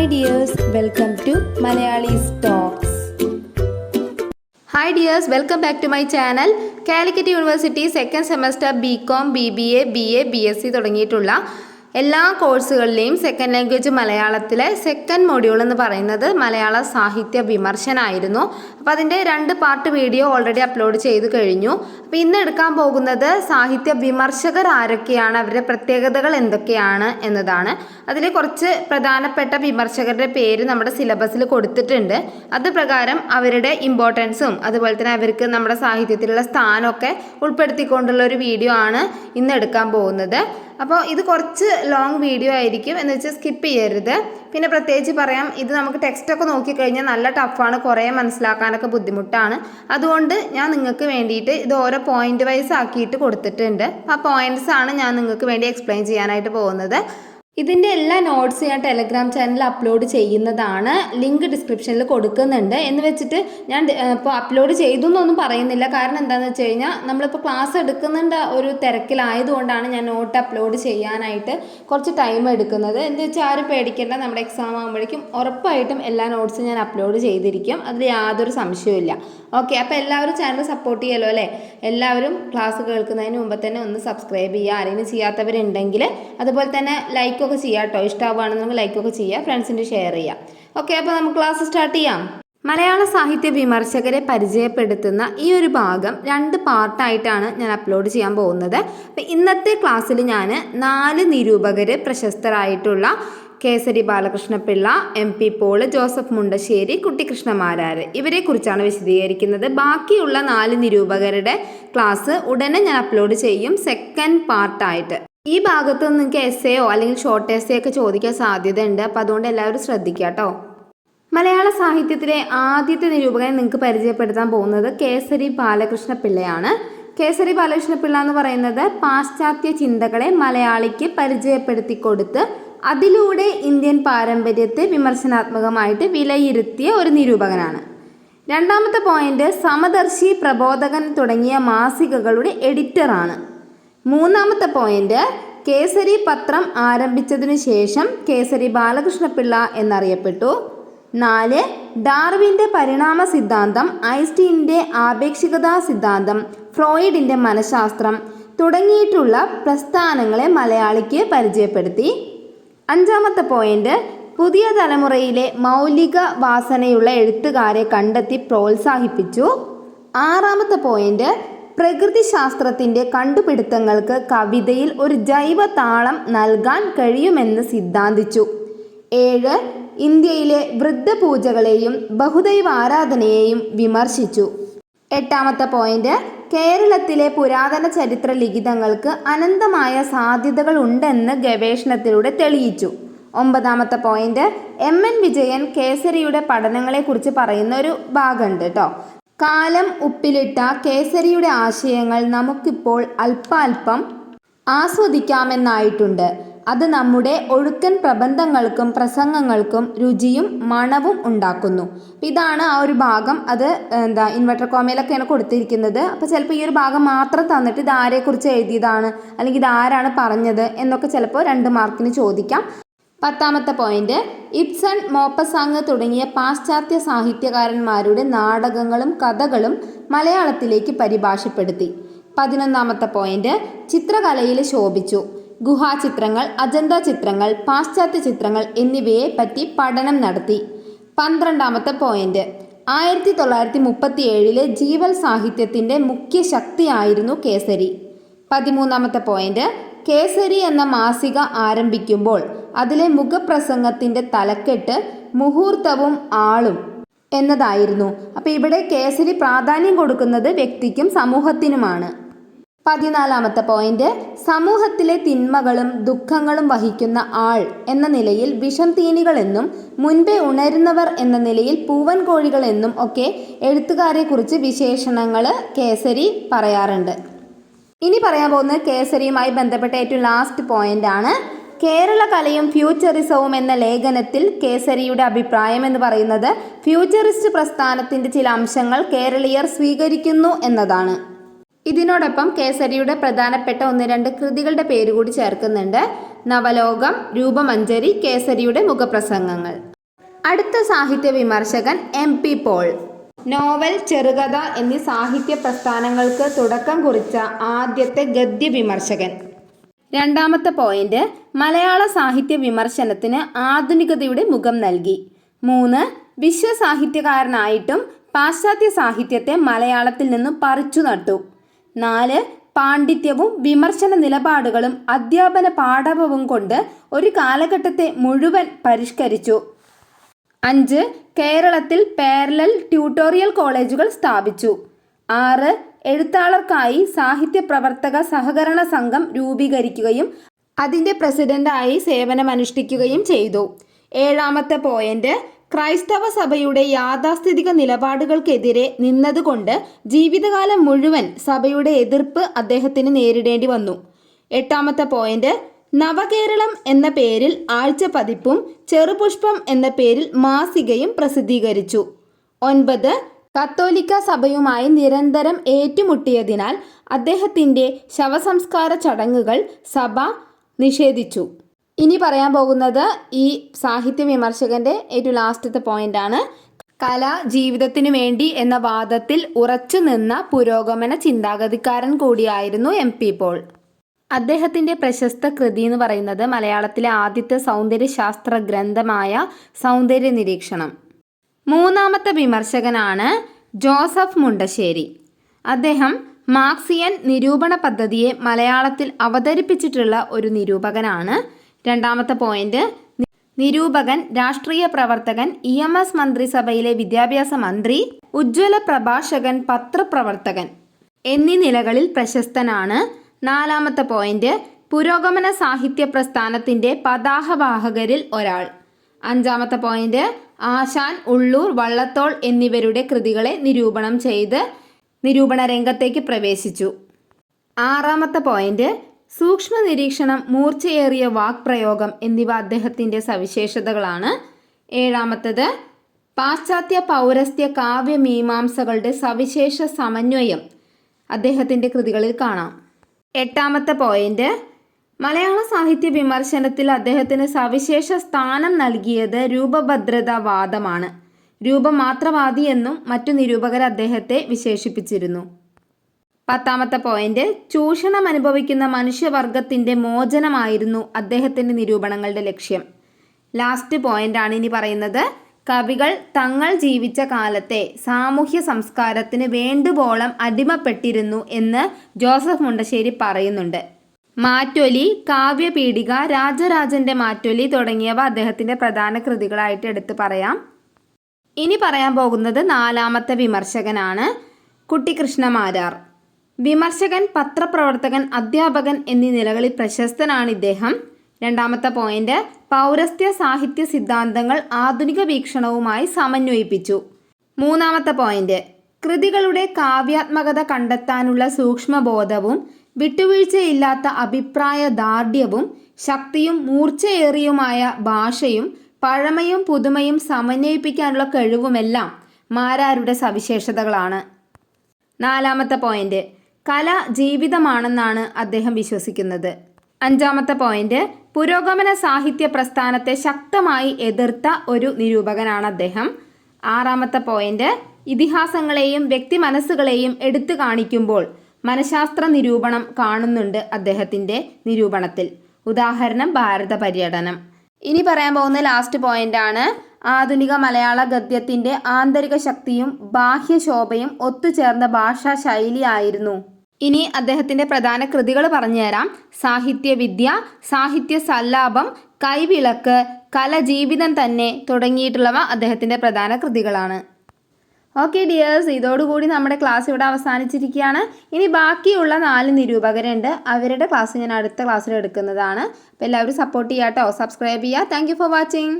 Hi dears welcome to Malayalees talks hi dears welcome back to my channel Calicut university second semester B com B B A B A B S C തുടങ്ങിയിട്ടുള്ള എല്ലാ കോഴ്സുകളിലെയും second language മലയാളത്തിലെ second module എന്ന് പറയുന്നത് മലയാള സാഹിത്യ വിമർശനമായിരുന്നു അപ്പോൾ അതിന്റെ രണ്ട് പാർട്ട് വീഡിയോ ഓൾറെഡി അപ്ലോഡ് ചെയ്ത് കഴിഞ്ഞു. അപ്പോൾ ഇന്ന് എടുക്കാൻ പോകുന്നത് സാഹിത്യ വിമർശകർ ആരൊക്കെയാണ് അവരുടെ പ്രത്യേകതകൾ എന്തൊക്കെയാണ് എന്നതാണ്. അതിൽ കുറച്ച് പ്രധാനപ്പെട്ട വിമർശകരുടെ പേര് നമ്മുടെ സിലബസിൽ കൊടുത്തിട്ടുണ്ട്. അത് പ്രകാരം അവരുടെ ഇമ്പോർട്ടൻസും അതുപോലെ തന്നെ അവർക്ക് നമ്മുടെ സാഹിത്യത്തിലുള്ള സ്ഥാനമൊക്കെ ഉൾപ്പെടുത്തിക്കൊണ്ടുള്ള ഒരു വീഡിയോ ആണ് ഇന്ന് എടുക്കാൻ പോകുന്നത്. അപ്പോൾ ഇത് കുറച്ച് ലോങ് വീഡിയോ ആയിരിക്കും. എന്ന് വെച്ചാൽ സ്കിപ്പ് ചെയ്യരുത്. പിന്നെ പ്രത്യേകിച്ച് പറയാം ഇത് നമുക്ക് ടെക്സ്റ്റൊക്കെ നോക്കിക്കഴിഞ്ഞാൽ നല്ല ടഫാണ് കുറേ മനസ്സിലാക്കാനൊക്കെ ബുദ്ധിമുട്ടാണ്. അതുകൊണ്ട് ഞാൻ നിങ്ങൾക്ക് വേണ്ടിയിട്ട് ഇത് ഓരോ പോയിന്റ് വൈസ് ആക്കിയിട്ട് കൊടുത്തിട്ടുണ്ട്. ആ പോയിന്റ്സ് ആണ് ഞാൻ നിങ്ങൾക്ക് വേണ്ടി എക്സ്പ്ലെയിൻ ചെയ്യാനായിട്ട് പോകുന്നത്. ഇതിന്റെ എല്ലാ നോട്ട്സ് ഞാൻ ടെലഗ്രാം ചാനലിൽ അപ്ലോഡ് ചെയ്യുന്നതാണ്. ലിങ്ക് ഡിസ്ക്രിപ്ഷനിൽ കൊടുക്കുന്നുണ്ട്. എന്ന് വെച്ചിട്ട് ഞാൻ ഇപ്പോൾ അപ്ലോഡ് ചെയ്തു എന്നൊന്നും പറയുന്നില്ല. കാരണം എന്താണെന്ന് വെച്ച് കഴിഞ്ഞാൽ നമ്മളിപ്പോൾ ക്ലാസ് എടുക്കുന്നുണ്ട് ഒരു തിരക്കിലായതുകൊണ്ടാണ് ഞാൻ നോട്ട് അപ്ലോഡ് ചെയ്യാനായിട്ട് കുറച്ച് ടൈം എടുക്കുന്നത്. എന്ന് വെച്ചാൽ ആരും പേടിക്കേണ്ട. നമ്മുടെ എക്സാം ആകുമ്പോഴേക്കും ഉറപ്പായിട്ടും എല്ലാ നോട്ട്സും ഞാൻ അപ്ലോഡ് ചെയ്തിരിക്കും. അതിൽ യാതൊരു സംശയവുമില്ല ഓക്കെ അപ്പോൾ എല്ലാവരും ചാനൽ സപ്പോർട്ട് ചെയ്യലോ അല്ലേ? എല്ലാവരും ക്ലാസ് കേൾക്കുന്നതിന് മുമ്പ് തന്നെ ഒന്ന് സബ്സ്ക്രൈബ് ചെയ്യുക. ആരെങ്കിലും ചെയ്യാത്തവരുണ്ടെങ്കിൽ അതുപോലെ തന്നെ ലൈക്കൊക്കെ ചെയ്യുക കേട്ടോ ഇഷ്ടമാവുകയാണെന്നുണ്ടെങ്കിൽ ലൈക്കൊക്കെ ചെയ്യുക ഫ്രണ്ട്സിന്റെ ഷെയർ ചെയ്യുക ഓക്കെ അപ്പോൾ നമുക്ക് ക്ലാസ് സ്റ്റാർട്ട് ചെയ്യാം. മലയാള സാഹിത്യ വിമർശകരെ പരിചയപ്പെടുത്തുന്ന ഈ ഒരു ഭാഗം രണ്ട് പാർട്ടായിട്ടാണ് ഞാൻ അപ്ലോഡ് ചെയ്യാൻ പോകുന്നത്. അപ്പം ഇന്നത്തെ ക്ലാസ്സിൽ ഞാൻ നാല് നിരൂപകർ പ്രശസ്തരായിട്ടുള്ള Kesari Balakrishnapillai M P Paul Joseph Mundassery Kuttikrishnamarar ഇവരെക്കുറിച്ചാണ് വിശദീകരിക്കുന്നത്. ബാക്കിയുള്ള നാല് നിരൂപകരുടെ ക്ലാസ് ഉടനെ ഞാൻ അപ്ലോഡ് ചെയ്യും സെക്കൻഡ് പാർട്ടായിട്ട് ഈ ഭാഗത്ത് നിങ്ങൾക്ക് എസ് എയോ അല്ലെങ്കിൽ ഷോർട്ട് എസ് ഒക്കെ ചോദിക്കാൻ സാധ്യതയുണ്ട്. അപ്പോൾ അതുകൊണ്ട് എല്ലാവരും ശ്രദ്ധിക്കുക കേട്ടോ. മലയാള സാഹിത്യത്തിലെ ആദ്യത്തെ നിരൂപകനെ നിങ്ങൾക്ക് പരിചയപ്പെടുത്താൻ പോകുന്നത് കേസരി ബാലകൃഷ്ണ പിള്ളയാണ്. കേസരി ബാലകൃഷ്ണ പിള്ള എന്ന് പറയുന്നത് പാശ്ചാത്യ ചിന്തകളെ മലയാളിക്ക് പരിചയപ്പെടുത്തി കൊടുത്ത് അതിലൂടെ ഇന്ത്യൻ പാരമ്പര്യത്തെ വിമർശനാത്മകമായിട്ട് വിലയിരുത്തിയ ഒരു നിരൂപകനാണ്. രണ്ടാമത്തെ പോയിന്റ് സമദർശി പ്രബോധകൻ തുടങ്ങിയ മാസികകളുടെ എഡിറ്ററാണ് മൂന്നാമത്തെ പോയിന്റ് കേസരി പത്രം ആരംഭിച്ചതിനു ശേഷം കേസരി ബാലകൃഷ്ണപിള്ള എന്നറിയപ്പെട്ടു. നാല് ഡാർവിന്റെ പരിണാമ സിദ്ധാന്തം ഐൻസ്റ്റീന്റെ ആപേക്ഷികതാ സിദ്ധാന്തം ഫ്രോയിഡിന്റെ മനഃശാസ്ത്രം തുടങ്ങിയിട്ടുള്ള പ്രസ്ഥാനങ്ങളെ മലയാളിക്ക് പരിചയപ്പെടുത്തി. അഞ്ചാമത്തെ പോയിന്റ് പുതിയ തലമുറയിലെ മൗലിക വാസനയുള്ള എഴുത്തുകാരെ കണ്ടെത്തി പ്രോത്സാഹിപ്പിച്ചു. ആറാമത്തെ പോയിന്റ് പ്രകൃതിശാസ്ത്രത്തിന്റെ കണ്ടുപിടുത്തങ്ങൾക്ക് കവിതയിൽ ഒരു ജൈവ താളം നൽകാൻ കഴിയുമെന്ന് സിദ്ധാന്തിച്ചു. ഏഴ് ഇന്ത്യയിലെ വൃദ്ധപൂജകളെയും ബഹുദൈവ ആരാധനയെയും വിമർശിച്ചു. എട്ടാമത്തെ പോയിന്റ് കേരളത്തിലെ പുരാതന ചരിത്ര ലിഖിതങ്ങൾക്ക് അനന്തമായ സാധ്യതകൾ ഉണ്ടെന്ന് ഗവേഷണത്തിലൂടെ തെളിയിച്ചു. ഒമ്പതാമത്തെ പോയിന്റ് എം എൻ വിജയൻ കേസരിയുടെ പഠനങ്ങളെക്കുറിച്ച് പറയുന്ന ഒരു ഭാഗമുണ്ട് കേട്ടോ. കാലം ഉപ്പിലിട്ട കേസരിയുടെ ആശയങ്ങൾ നമുക്കിപ്പോൾ അല്പാൽപ്പം ആസ്വദിക്കാമെന്നായിട്ടുണ്ട്. അത് നമ്മുടെ ഒഴുക്കൻ പ്രബന്ധങ്ങൾക്കും പ്രസംഗങ്ങൾക്കും രുചിയും മണവും ഉണ്ടാക്കുന്നു. ഇതാണ് ആ ഒരു ഭാഗം. അത് എന്താ ഇൻവെർട്ടർ കോമയിലൊക്കെയാണ് കൊടുത്തിരിക്കുന്നത്. അപ്പോൾ ചിലപ്പോൾ ഈ ഒരു ഭാഗം മാത്രം തന്നിട്ട് ഇത് ആരെക്കുറിച്ച് എഴുതിയതാണ് അല്ലെങ്കിൽ ഇത് ആരാണ് പറഞ്ഞത് എന്നൊക്കെ ചിലപ്പോൾ രണ്ട് മാർക്കിന് ചോദിക്കാം. പത്താമത്തെ പോയിന്റ് ഇബ്സൺ മോപ്പസാങ് തുടങ്ങിയ പാശ്ചാത്യ സാഹിത്യകാരന്മാരുടെ നാടകങ്ങളും കഥകളും മലയാളത്തിലേക്ക് പരിഭാഷപ്പെടുത്തി. പതിനൊന്നാമത്തെ പോയിന്റ് ചിത്രകലയിൽ ശോഭിച്ചു. ഗുഹാചിത്രങ്ങൾ അജന്ത ചിത്രങ്ങൾ പാശ്ചാത്യ ചിത്രങ്ങൾ എന്നിവയെ പറ്റി പഠനം നടത്തി. പന്ത്രണ്ടാമത്തെ പോയിന്റ് ആയിരത്തി തൊള്ളായിരത്തി മുപ്പത്തി ഏഴിലെ ജീവൽ സാഹിത്യത്തിന്റെ മുഖ്യ ശക്തിയായിരുന്നു കേസരി. പതിമൂന്നാമത്തെ പോയിന്റ് കേസരി എന്ന മാസിക ആരംഭിക്കുമ്പോൾ അതിലെ മുഖപ്രസംഗത്തിന്റെ തലക്കെട്ട് മുഹൂർത്തവും ആളും എന്നതായിരുന്നു. അപ്പോൾ ഇവിടെ കേസരി പ്രാധാന്യം കൊടുക്കുന്നത് വ്യക്തിക്കും സമൂഹത്തിനുമാണ്. പതിനാലാമത്തെ പോയിന്റ്. സമൂഹത്തിലെ തിന്മകളും ദുഃഖങ്ങളും വഹിക്കുന്ന ആൾ എന്ന നിലയിൽ വിഷം തീനികൾ എന്നും മുൻപേ ഉണരുന്നവർ എന്ന നിലയിൽ പൂവൻ കോഴികൾ എന്നും ഒക്കെ എഴുത്തുകാരെക്കുറിച്ച് വിശേഷണങ്ങൾ കേസരി പറയാറുണ്ട്. ഇനി പറയാൻ പോകുന്നത് കേസരിയുമായി ബന്ധപ്പെട്ട ഏറ്റവും ലാസ്റ്റ് പോയിന്റ് ആണ്. കേരള കലയും ഫ്യൂച്ചറിസവും എന്ന ലേഖനത്തിൽ കേസരിയുടെ അഭിപ്രായം എന്ന് പറയുന്നത് ഫ്യൂച്ചറിസ്റ്റ് പ്രസ്ഥാനത്തിന്റെ ചില അംശങ്ങൾ കേരളീയർ സ്വീകരിക്കുന്നു എന്നതാണ്. ഇതിനോടൊപ്പം കേസരിയുടെ പ്രധാനപ്പെട്ട ഒന്ന് രണ്ട് കൃതികളുടെ പേര് കൂടി ചേർക്കുന്നുണ്ട്. നവലോകം രൂപമഞ്ചരി കേസരിയുടെ മുഖപ്രസംഗങ്ങൾ. അടുത്ത സാഹിത്യ വിമർശകൻ എം പി പോൾ. നോവൽ ചെറുകഥ എന്നീ സാഹിത്യ പ്രസ്ഥാനങ്ങൾക്ക് തുടക്കം കുറിച്ച ആദ്യത്തെ ഗദ്യ വിമർശകൻ രണ്ടാമത്തെ പോയിന്റ് മലയാള സാഹിത്യ വിമർശനത്തിന് ആധുനികതയുടെ മുഖം നൽകി. മൂന്ന് വിശ്വസാഹിത്യകാരനായിട്ടും പാശ്ചാത്യ സാഹിത്യത്തെ മലയാളത്തിൽ നിന്ന് പറിച്ചു നട്ടു. നാല് പാണ്ഡിത്യവും വിമർശന നിലപാടുകളും അധ്യാപന പാഠവും കൊണ്ട് ഒരു കാലഘട്ടത്തെ മുഴുവൻ പരിഷ്കരിച്ചു. അഞ്ച് കേരളത്തിൽ പാരലൽ ട്യൂട്ടോറിയൽ കോളേജുകൾ സ്ഥാപിച്ചു. ആറ് എഴുത്താളർക്കായി സാഹിത്യ പ്രവർത്തക സഹകരണ സംഘം രൂപീകരിക്കുകയും അതിന്റെ പ്രസിഡന്റായി സേവനമനുഷ്ഠിക്കുകയും ചെയ്തു. ഏഴാമത്തെ പോയിന്റ് ക്രൈസ്തവ സഭയുടെ യാഥാസ്ഥിതിക നിലപാടുകൾക്കെതിരെ നിന്നതുകൊണ്ട് ജീവിതകാലം മുഴുവൻ സഭയുടെ എതിർപ്പ് അദ്ദേഹത്തിന് നേരിടേണ്ടി വന്നു. എട്ടാമത്തെ പോയിന്റ് നവകേരളം എന്ന പേരിൽ ആഴ്ച പതിപ്പും ചെറുപുഷ്പം എന്ന പേരിൽ മാസികയും പ്രസിദ്ധീകരിച്ചു. ഒൻപത് കത്തോലിക്ക സഭയുമായി നിരന്തരം ഏറ്റുമുട്ടിയതിനാൽ അദ്ദേഹത്തിന്റെ ശവസംസ്കാര ചടങ്ങുകൾ സഭ നിഷേധിച്ചു. ഇനി പറയാൻ പോകുന്നത് ഈ സാഹിത്യ വിമർശകന്റെ ഏറ്റവും ലാസ്റ്റത്തെ പോയിന്റ് ആണ് കല ജീവിതത്തിനു വേണ്ടി എന്ന വാദത്തിൽ ഉറച്ചു നിന്ന പുരോഗമന ചിന്താഗതിക്കാരൻ കൂടിയായിരുന്നു എം പി പോൾ. അദ്ദേഹത്തിന്റെ പ്രശസ്ത കൃതി എന്ന് പറയുന്നത് മലയാളത്തിലെ ആദ്യത്തെ സൗന്ദര്യശാസ്ത്ര ഗ്രന്ഥമായ സൗന്ദര്യ നിരീക്ഷണം മൂന്നാമത്തെ വിമർശകനാണ് ജോസഫ് മുണ്ടശ്ശേരി. അദ്ദേഹം മാർക്സിയൻ നിരൂപണ പദ്ധതിയെ മലയാളത്തിൽ അവതരിപ്പിച്ചിട്ടുള്ള ഒരു നിരൂപകനാണ്. രണ്ടാമത്തെ പോയിന്റ് നിരൂപകൻ രാഷ്ട്രീയ പ്രവർത്തകൻ ഇ എം എസ് മന്ത്രിസഭയിലെ വിദ്യാഭ്യാസ മന്ത്രി ഉജ്ജ്വല പ്രഭാഷകൻ പത്രപ്രവർത്തകൻ എന്നീ നിലകളിൽ പ്രശസ്തനാണ്. നാലാമത്തെ പോയിന്റ് പുരോഗമന സാഹിത്യ പ്രസ്ഥാനത്തിന്റെ പതാകവാഹകരിൽ ഒരാൾ. അഞ്ചാമത്തെ പോയിന്റ് ആശാൻ ഉള്ളൂർ വള്ളത്തോൾ എന്നിവരുടെ കൃതികളെ നിരൂപണം ചെയ്ത് നിരൂപണ രംഗത്തേക്ക് പ്രവേശിച്ചു. ആറാമത്തെ പോയിന്റ് സൂക്ഷ്മ നിരീക്ഷണം മൂർച്ചയേറിയ വാക്പ്രയോഗം എന്നിവ അദ്ദേഹത്തിന്റെ സവിശേഷതകളാണ്. ഏഴാമത്തത് പാശ്ചാത്യ പൗരസ്ത്യ കാവ്യമീമാംസകളുടെ സവിശേഷ സമന്വയം അദ്ദേഹത്തിന്റെ കൃതികളിൽ കാണാം. എട്ടാമത്തെ പോയിന്റ് മലയാള സാഹിത്യ വിമർശനത്തിൽ അദ്ദേഹത്തിന് സവിശേഷ സ്ഥാനം നൽകിയത് രൂപഭദ്രതാവാദമാണ്. രൂപമാത്രവാദി എന്നും മറ്റു നിരൂപകർ അദ്ദേഹത്തെ വിശേഷിപ്പിച്ചിരുന്നു. പത്താമത്തെ പോയിന്റ് ചൂഷണം അനുഭവിക്കുന്ന മനുഷ്യവർഗത്തിന്റെ മോചനമായിരുന്നു അദ്ദേഹത്തിന്റെ നിരൂപണങ്ങളുടെ ലക്ഷ്യം. ലാസ്റ്റ് പോയിന്റ് ആണ് ഇനി പറയുന്നത് കവികൾ തങ്ങൾ ജീവിച്ച കാലത്തെ സാമൂഹ്യ സംസ്കാരത്തിന് വേണ്ടുവോളം അടിമപ്പെട്ടിരുന്നു എന്ന് ജോസഫ് മുണ്ടശ്ശേരി പറയുന്നുണ്ട്. മാറ്റൊലി കാവ്യപീഠിക രാജരാജന്റെ മാറ്റൊലി തുടങ്ങിയവ അദ്ദേഹത്തിന്റെ പ്രധാന കൃതികളായിട്ട് എടുത്തു പറയാം. ഇനി പറയാൻ പോകുന്നത് നാലാമത്തെ വിമർശകനാണ് കുട്ടിക്കൃഷ്ണമാരാർ വിമർശകൻ പത്രപ്രവർത്തകൻ അധ്യാപകൻ എന്നീ നിലകളിൽ പ്രശസ്തനാണ് ഇദ്ദേഹം. രണ്ടാമത്തെ പോയിന്റ് പൗരസ്ത്യ സാഹിത്യ സിദ്ധാന്തങ്ങൾ ആധുനിക വീക്ഷണവുമായി സമന്വയിപ്പിച്ചു. മൂന്നാമത്തെ പോയിന്റ് കൃതികളുടെ കാവ്യാത്മകത കണ്ടെത്താനുള്ള സൂക്ഷ്മബോധവും വിട്ടുവീഴ്ചയില്ലാത്ത അഭിപ്രായ ദാർഢ്യവും ശക്തിയും മൂർച്ചയേറിയുമായ ഭാഷയും പഴമയും പുതുമയും സമന്വയിപ്പിക്കാനുള്ള കഴിവുമെല്ലാം മാരാരുടെ സവിശേഷതകളാണ്. നാലാമത്തെ പോയിന്റ്. കല ജീവിതമാണെന്നാണ് അദ്ദേഹം വിശ്വസിക്കുന്നത്. അഞ്ചാമത്തെ പോയിന്റ്. പുരോഗമന സാഹിത്യ പ്രസ്ഥാനത്തെ ശക്തമായി എതിർത്ത ഒരു നിരൂപകനാണ് അദ്ദേഹം. ആറാമത്തെ പോയിന്റ്. ഇതിഹാസങ്ങളെയും വ്യക്തി മനസ്സുകളെയും എടുത്തു കാണിക്കുമ്പോൾ മനഃശാസ്ത്ര നിരൂപണം കാണുന്നുണ്ട് അദ്ദേഹത്തിന്റെ നിരൂപണത്തിൽ. ഉദാഹരണം ഭാരത പര്യടനം. ഇനി പറയാൻ പോകുന്ന ലാസ്റ്റ് പോയിന്റ് ആണ് ആധുനിക മലയാള ഗദ്യത്തിന്റെ ആന്തരിക ശക്തിയും ബാഹ്യശോഭയും ഒത്തുചേർന്ന ഭാഷാ ശൈലിയായിരുന്നു ഇനി അദ്ദേഹത്തിന്റെ പ്രധാന കൃതികൾ പറഞ്ഞുതരാം. സാഹിത്യവിദ്യ സാഹിത്യ സല്ലാപം കൈവിളക്ക് കലജീവിതം തന്നെ തുടങ്ങിയിട്ടുള്ളവ അദ്ദേഹത്തിന്റെ പ്രധാന കൃതികളാണ്. ഓക്കെ ഡിയേഴ്സ് ഇതോടുകൂടി നമ്മുടെ ക്ലാസ് ഇവിടെ അവസാനിച്ചിരിക്കുകയാണ്. ഇനി ബാക്കിയുള്ള നാല് നിരൂപകരുണ്ട്. അവരുടെ ക്ലാസ് ഞാൻ അടുത്ത ക്ലാസ്സിൽ എടുക്കുന്നതാണ്. അപ്പോൾ എല്ലാവരും സപ്പോർട്ട് ചെയ്യാട്ടോ. സബ്സ്ക്രൈബ് ചെയ്യുക താങ്ക് ഫോർ വാച്ചിങ്